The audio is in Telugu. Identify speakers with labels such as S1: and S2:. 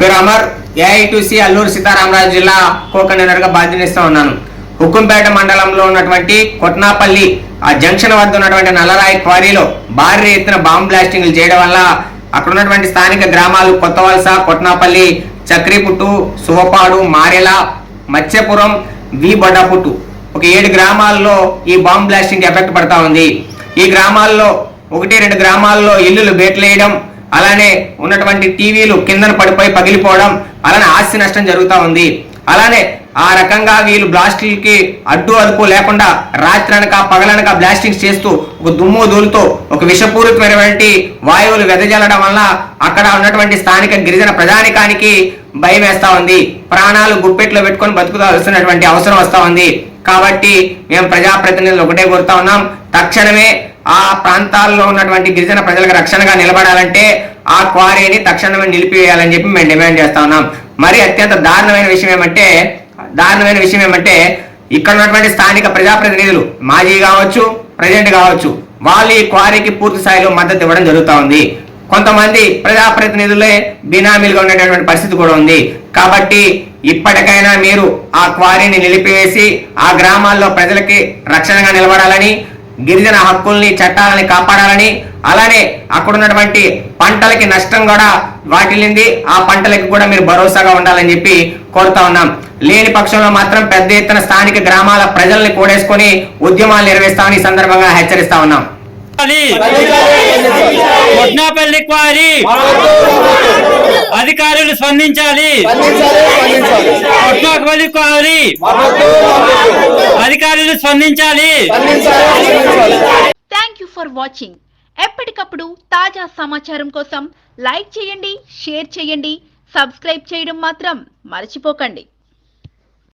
S1: పేరు అమర్ ఏఐటీసీ అల్లూరు సీతారామరాజు జిల్లా కో కన్వీనర్గా బాధ్యనిస్తూ ఉన్నాను. హుక్కుంపేట మండలంలో ఉన్నటువంటి కొట్నాపల్లి ఆ జంక్షన్ వద్ద ఉన్నటువంటి నల్లరాయి క్వారీలో భారీ ఎత్తున బాంబ్ బ్లాస్టింగ్లు చేయడం వల్ల అక్కడ ఉన్నటువంటి స్థానిక గ్రామాలు కొత్తవలస కొట్నాపల్లి చక్రీపుట్టు సువపాడు మారెల మత్స్యపురం వి బొడ్డపుట్టు ఒక ఏడు గ్రామాల్లో ఈ బాంబ్ బ్లాస్టింగ్ ఎఫెక్ట్ పడతా ఉంది. ఈ గ్రామాల్లో ఒకటి రెండు గ్రామాల్లో ఇల్లులు బేట్లేయడం అలానే ఉన్నటువంటి టీవీలు కిందన పడిపోయి పగిలిపోవడం అలానే ఆస్తి నష్టం జరుగుతూ ఉంది. అలానే ఆ రకంగా వీళ్ళు బ్లాస్టింగ్కి అడ్డు అదుపు లేకుండా రాత్రనక పగలనక బ్లాస్టింగ్స్ చేస్తూ ఒక దుమ్ము దూలుతో ఒక విషపూరితమైనటువంటి వాయువులు వెదజల్లడం వల్ల అక్కడ ఉన్నటువంటి స్థానిక గిరిజన ప్రజానికానికి భయం వేస్తూ ఉంది. ప్రాణాలు గుప్పెట్లో పెట్టుకొని బతుకుతాల్సినటువంటి అవసరం వస్తూ ఉంది. కాబట్టి మేము ప్రజాప్రతినిధులు ఒకటే కోరుతా ఉన్నాం. తక్షణమే ఆ ప్రాంతాల్లో ఉన్నటువంటి గిరిజన ప్రజలకు రక్షణగా నిలబడాలంటే ఆ క్వారీని తక్షణమే నిలిపివేయాలని చెప్పి మేము డిమాండ్ చేస్తా ఉన్నాం. మరి అత్యంత దారుణమైన విషయం ఏమంటే దారుణమైన విషయం ఏమంటే ఇక్కడ ఉన్నటువంటి స్థానిక ప్రజాప్రతినిధులు మాజీ కావచ్చు ప్రజెంట్ కావచ్చు వాళ్ళు ఈ క్వారీకి పూర్తి స్థాయిలో మద్దతు ఇవ్వడం జరుగుతూ ఉంది. కొంతమంది ప్రజాప్రతినిధులే బినామీలుగా ఉండేటటువంటి పరిస్థితి కూడా ఉంది. కాబట్టి ఇప్పటికైనా మీరు ఆ క్వారీని నిలిపివేసి ఆ గ్రామాల్లో ప్రజలకి రక్షణగా నిలబడాలని గిరిజన హక్కుల్ని చట్టాలని కాపాడాలని అలానే అక్కడ ఉన్నటువంటి పంటలకి నష్టం కూడా వాటిల్లింది. ఆ పంటలకి కూడా మీరు భరోసాగా ఉండాలని చెప్పి కోరుతా ఉన్నాం. లేని పక్షంలో మాత్రం పెద్ద ఎత్తున స్థానిక గ్రామాల ప్రజల్ని కూడేసుకొని ఉద్యమాలు నిర్వహిస్తామని ఈ సందర్భంగా హెచ్చరిస్తా ఉన్నాం.
S2: అధికారులు స్పందించాలి. క్వారీ అధికారులు స్పందించాలి.
S3: థ్యాంక్ యూ ఫర్ వాచింగ్ ఎప్పటికప్పుడు తాజా సమాచారం కోసం లైక్ చేయండి షేర్ చేయండి సబ్స్క్రైబ్ చేయడం మాత్రం మర్చిపోకండి.